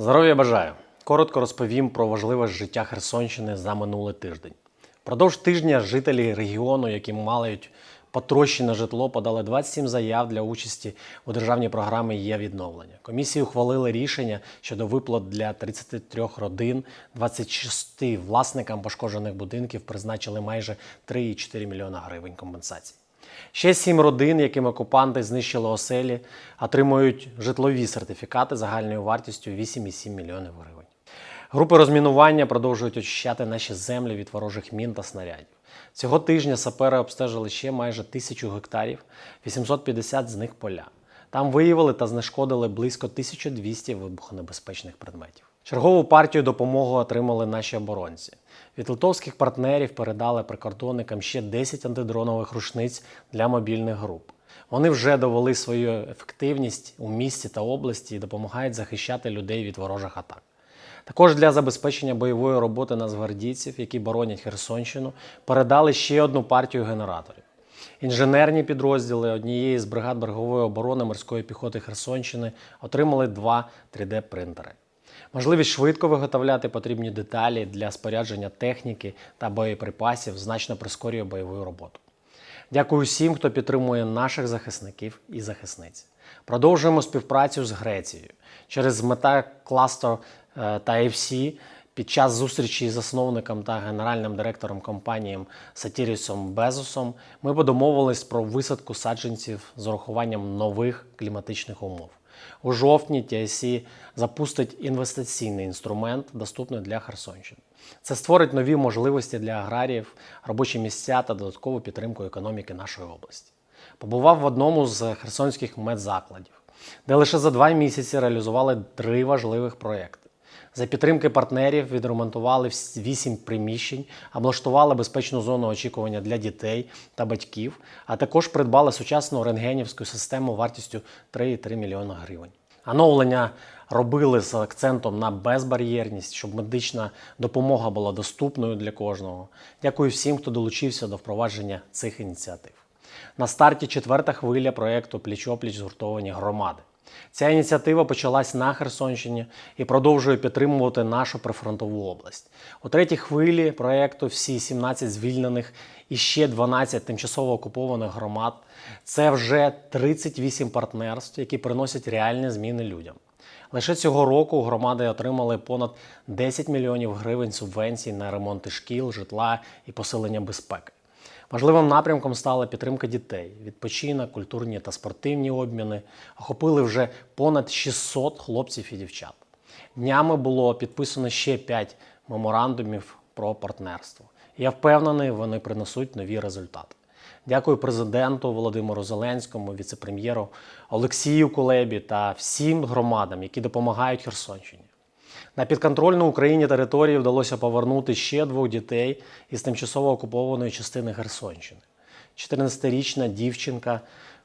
Здоров'я бажаю! Коротко розповім про важливе життя Херсонщини за минулий тиждень. Продовж тижня жителі регіону, які мають потрощене житло, подали 27 заяв для участі у державній програмі є відновлення. Комісії ухвалили рішення щодо виплат для 33 родин, 26 власникам пошкоджених будинків призначили майже 3,4 мільйона гривень компенсації. Ще сім родин, яким окупанти знищили оселі, отримують житлові сертифікати загальною вартістю 8,7 мільйонів гривень. Групи розмінування продовжують очищати наші землі від ворожих мін та снарядів. Цього тижня сапери обстежили ще майже тисячу гектарів, 850 з них поля. Там виявили та знешкодили близько 1200 вибухонебезпечних предметів. Чергову партію допомоги отримали наші оборонці. Від литовських партнерів передали прикордонникам ще 10 антидронових рушниць для мобільних груп. Вони вже довели свою ефективність у місті та області і допомагають захищати людей від ворожих атак. Також для забезпечення бойової роботи нацгвардійців, які боронять Херсонщину, передали ще одну партію генераторів. Інженерні підрозділи однієї з бригад берегової оборони морської піхоти Херсонщини отримали два 3D-принтери. Можливість швидко виготовляти потрібні деталі для спорядження техніки та боєприпасів значно прискорює бойову роботу. Дякую всім, хто підтримує наших захисників і захисниць. Продовжуємо співпрацю з Грецією через мета кластер та FC під час зустрічі з засновником та генеральним директором компанії Сатірісом Безосом ми подомовились про висадку саджанців з урахуванням нових кліматичних умов. У жовтні TIC запустить інвестиційний інструмент, доступний для Херсонщини. Це створить нові можливості для аграріїв, робочі місця та додаткову підтримку економіки нашої області. Побував в одному з херсонських медзакладів, де лише за два місяці реалізували три важливих проекти. За підтримки партнерів відремонтували вс- вісім приміщень, облаштували безпечну зону очікування для дітей та батьків, а також придбали сучасну рентгенівську систему вартістю 3,3 мільйона гривень. Оновлення робили з акцентом на безбар'єрність, щоб медична допомога була доступною для кожного. Дякую всім, хто долучився до впровадження цих ініціатив. На старті четверта хвиля проєкту Пліч-опліч згуртовані громади. Ця ініціатива почалась на Херсонщині і продовжує підтримувати нашу прифронтову область. У третій хвилі проєкту всі 17 звільнених і ще 12 тимчасово окупованих громад. Це вже 38 партнерств, які приносять реальні зміни людям. Лише цього року громади отримали понад 10 мільйонів гривень субвенцій на ремонти шкіл, житла і посилення безпеки. Важливим напрямком стала підтримка дітей, відпочинок, культурні та спортивні обміни. Охопили вже понад 600 хлопців і дівчат. Днями було підписано ще 5 меморандумів про партнерство. Я впевнений, вони принесуть нові результати. Дякую президенту Володимиру Зеленському, віцепрем'єру Олексію Кулебі та всім громадам, які допомагають Херсонщині. На підконтрольну Україні території вдалося повернути ще двох дітей із тимчасово окупованої частини Херсонщини. 14-річна дівчинка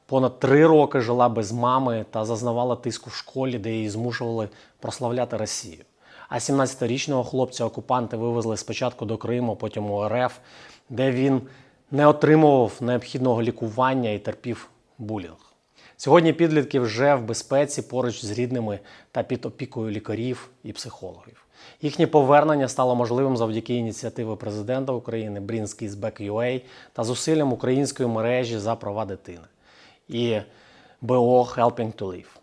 понад три роки жила без мами та зазнавала тиску в школі, де її змушували прославляти Росію. А 17-річного хлопця окупанти вивезли спочатку до Криму, потім у РФ, де він не отримував необхідного лікування і терпів булінг. Сьогодні підлітки вже в безпеці поруч з рідними та під опікою лікарів і психологів. Їхнє повернення стало можливим завдяки ініціативи президента України Брінський з Back.ua та зусиллям української мережі за права дитини і БО Helping to Live.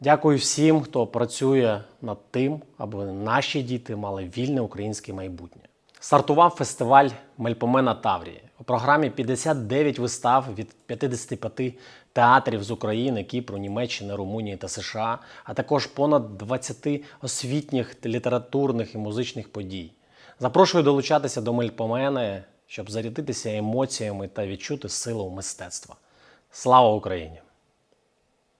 Дякую всім, хто працює над тим, аби наші діти мали вільне українське майбутнє. Стартував фестиваль Мельпомена Таврії. У програмі 59 вистав від 55 театрів з України, Кіпру, Німеччини, Румунії та США, а також понад 20 освітніх, літературних і музичних подій. Запрошую долучатися до Мельпомени, щоб зарядитися емоціями та відчути силу мистецтва. Слава Україні!